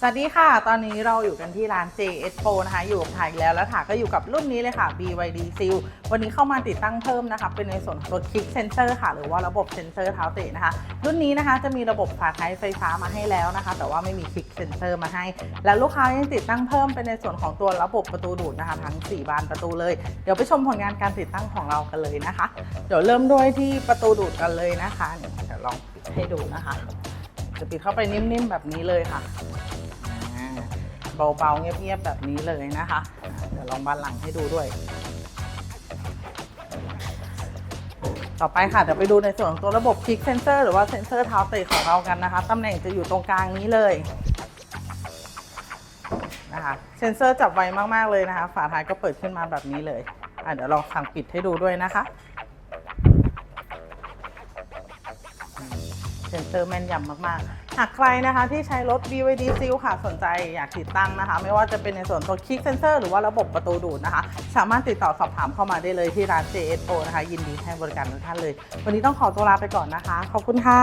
สวัสดีค่ะ ตอนนี้เราอยู่กันที่ร้าน JS Pro นะคะ อยู่กับถ่ายแล้ว แล้วถ่าก็อยู่กับรุ่นนี้เลยค่ะ BYD Seal วันนี้เข้ามาติดตั้งเพิ่มนะคะ เป็นในส่วนของตัวคลิกเซนเซอร์ค่ะ หรือว่าระบบเซนเซอร์เท้าเตะนะคะ รุ่นนี้นะคะจะมีระบบฝาท้ายไฟฟ้ามาให้แล้วนะคะ แต่ว่าไม่มีคลิกเซนเซอร์มาให้ และลูกค้ายังติดตั้งเพิ่มเป็นในส่วนของตัวระบบประตูดูดนะคะ ทั้ง 4 บานประตูเลย เดี๋ยวไปชมผลงานการติดตั้งของเรากันเลยนะคะ เดี๋ยวเริ่มด้วยที่ประตูดูดกันเลยนะคะเดี๋ยวลองปิดให้ดูนะคะ จะปิดเข้าไปนิ่มๆแบบนี้เลยค่ะ เบาๆเงียบๆแบบนี้เลยนะคะ เดี๋ยวลองบานหลังให้ดูด้วย ต่อไปค่ะเดี๋ยวไปดูในส่วนของตัวระบบคลิกเซนเซอร์หรือว่าเซนเซอร์เท้าเตะของเรากันนะคะตำแหน่งจะอยู่ตรงกลางนี้เลยนะคะเซนเซอร์จับไวมากๆเลยนะคะ ฝาท้ายก็เปิดขึ้นมาแบบนี้เลยอะเดี๋ยวลองสั่งปิดให้ดูด้วยนะคะเซนเซอร์แม่นยำมากๆ หากใครนะคะที่ใช้รถ BYD Seal ค่ะสนใจอยากติดตั้งนะคะ ไม่ว่าจะเป็นในส่วนตัวคลิกเซนเซอร์หรือว่าระบบประตูดูดนะคะ สามารถติดต่อสอบถามเข้ามาได้เลยที่ร้าน JSO นะคะ ยินดีให้บริการทุกท่านเลย วันนี้ต้องขอตัวลาไปก่อนนะคะ ขอบคุณค่ะ